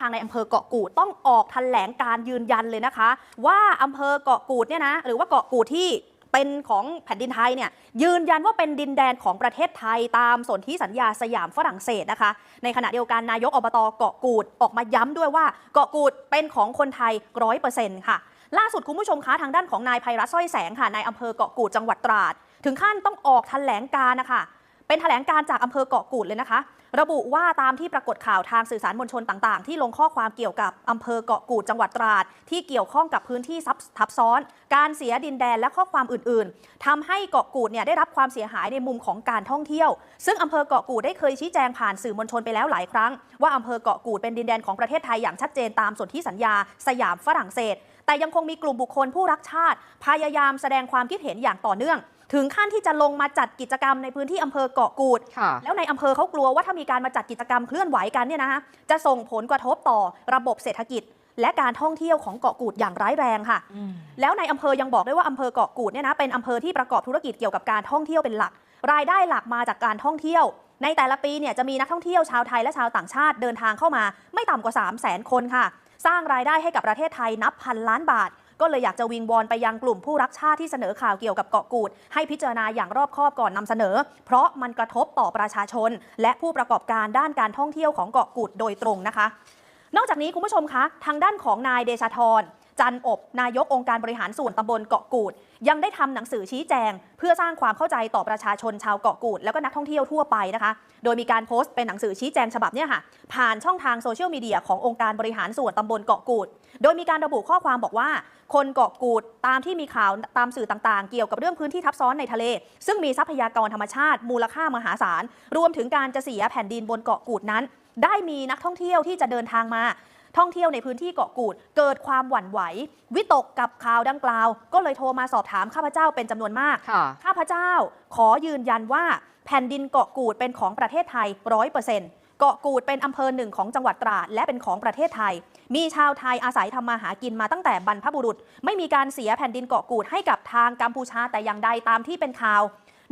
ทางในอำเภอเกาะกูดต้องออกแถลงการยืนยันเลยนะคะ ว่าอำเภอเกาะกูดเนี่ยนะหรือว่าเกาะกูดที่เป็นของแผ่นดินไทยเนี่ยยืนยันว่าเป็นดินแดนของประเทศไทยตามสนธิสัญญาสยามฝรั่งเศสนะคะ ในขณะเดียวกันนายกอบตเกาะกูดออกมาย้ำด้วยว่าเกาะกูดเป็นของคนไทยร้อยเปอร์เซ็นต์ค่ะล่าสุดคุณผู้ชมคะทางด้านของนายภัยรัฐสร้อยแสงค่ะนายอำเภอเกาะกูดจังหวัดตราด ถึงขั้นต้องออกแถลงการนะคะ เป็นแถลงการจากอำเภอเกาะกูดเลยนะคะ ระบุว่าตามที่ปรากฏข่าวทางสื่อสารมวลชนต่างๆ ที่ลงข้อความเกี่ยวกับอำเภอเกาะกูดจังหวัดตราด ที่เกี่ยวข้องกับพื้นที่ซับทับซ้อน การเสียดินแดนและข้อความอื่นๆทำให้เกาะกูดเนี่ยได้รับความเสียหายในมุมของการท่องเที่ยว ซึ่งอำเภอเกาะกูดได้เคยชี้แจงผ่านสื่อมวลชนไปแล้วหลายครั้ง ว่าอำเภอเกาะกูดเป็นดินแดนของประเทศไทยอย่างชัดเจนตามสนธิสัญญา สยามฝรั่งเศส แต่ยังคงมีกลุ่มบุคคลผู้รักชาติ พยายามแสดงความคิดเห็นอย่างต่อเนื่อง ถึงขั้นที่จะลงมาจัดกิจกรรมในพื้นที่อำเภอเกาะกูดค่ะแล้วในอำเภอเขากลัวว่าถ้ามีการมาจัดกิจกรรมเคลื่อนไหวกันเนี่ยนะคะจะส่งผลกระทบต่อระบบเศรษฐกิจ และการท่องเที่ยวของเกาะกูดอย่างร้ายแรงค่ะ แล้วในอำเภอยังบอกด้วยว่าอำเภอเกาะกูดเนี่ยนะเป็นอำเภอที่ประกอบธุรกิจเกี่ยวกับการท่องเที่ยวเป็นหลัก รายได้หลักมาจากการท่องเที่ยว ในแต่ละปีเนี่ยจะมีนักท่องเที่ยวชาวไทยและชาวต่างชาติเดินทางเข้ามา ไม่ต่ำกว่า 3 0 0 0 0 0 คนค่ะ สร้างรายได้ให้กับประเทศไทยนับพันล้านบาท ก็เลยอยากจะวิงวอนไปยังกลุ่มผู้รักชาติที่เสนอข่าวเกี่ยวกับเกาะกูด ให้พิจารณาอย่างรอบคอบก่อนนำเสนอ เพราะมันกระทบต่อประชาชน และผู้ประกอบการด้านการท่องเที่ยวของเกาะกูดโดยตรงนะคะ นอกจากนี้คุณผู้ชมคะ ทางด้านของนายเดชาธร จันอบ นายกองค์การบริหารส่วนตำบลเกาะกูด ยังได้ทำหนังสือชี้แจง เพื่อสร้างความเข้าใจต่อประชาชนชาวเกาะกูด แล้วก็นักท่องเที่ยวทั่วไปนะคะ โดยมีการโพสต์เป็นหนังสือชี้แจงฉบับนี้ค่ะ ผ่านช่องทางโซเชียลมีเดียขององค์การบริหารส่วนตำบลเกาะกูด โดยมีการระบุข้อความบอกว่า คนเกาะกูดตามที่มีข่าวตามสื่อต่างๆ เกี่ยวกับเรื่องพื้นที่ทับซ้อนในทะเล ซึ่งมีทรัพยากรธรรมชาติ มูลค่ามหาศาลรวมถึงการจะเสียแผ่นดินบนเกาะกูดนั้น ได้มีนักท่องเที่ยวที่จะเดินทางมา ท่องเที่ยวในพื้นที่เกาะกูด เกิดความหวั่นไหว วิตกกับข่าวดังกล่าว ก็เลยโทรมาสอบถามข้าพเจ้าเป็นจำนวนมากค่ะข้าพเจ้าขอยืนยันว่าแผ่นดินเกาะกูดเป็นของประเทศไทยร้อยเปอร์เซ็นต์เกาะกูดเป็นอำเภอหนึ่งของจังหวัดตราดและเป็นของประเทศไทย มีชาวไทยอาศัยทำมาหากินมาตั้งแต่บรรพบุรุษ ไม่มีการเสียแผ่นดินเกาะกูดให้กับทางกัมพูชาแต่อย่างใดตามที่เป็นข่าว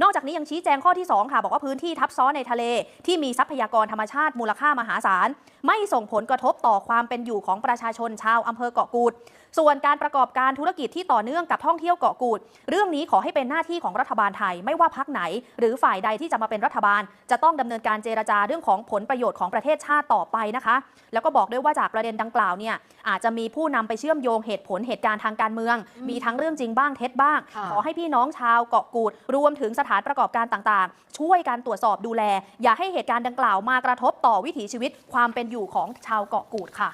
นอกจากนี้ยังชี้แจงข้อที่ 2 ค่ะ บอกว่าพื้นที่ทับซ้อนในทะเล ที่มีทรัพยากรธรรมชาติมูลค่ามหาศาล ไม่ส่งผลกระทบต่อความเป็นอยู่ของประชาชนชาวอำเภอเกาะกูด ส่วนการประกอบการธุรกิจที่ต่อเนื่องกับท่องเที่ยวเกาะกูด เรื่องนี้ขอให้เป็นหน้าที่ของรัฐบาลไทยไม่ว่าพักไหน หรือฝ่ายใดที่จะมาเป็นรัฐบาล จะต้องดำเนินการเจรจาเรื่องของผลประโยชน์ของประเทศชาติต่อไปนะคะ แล้วก็บอกด้วยว่าจากประเด็นดังกล่าวเนี่ยอาจจะมีผู้นำไปเชื่อมโยงเหตุผลเหตุการณ์ทางการเมือง มีทั้งเรื่องจริงบ้างเท็จบ้างค่ะขอให้พี่น้องชาวเกาะกูดรวมถึงสถานประกอบการต่างๆ ช่วยการตรวจสอบดูแล อย่าให้เหตุการณ์ดังกล่าวมากระทบต่อวิถีชีวิตความเป็นอยู่ของชาวเกาะกูดค่ะ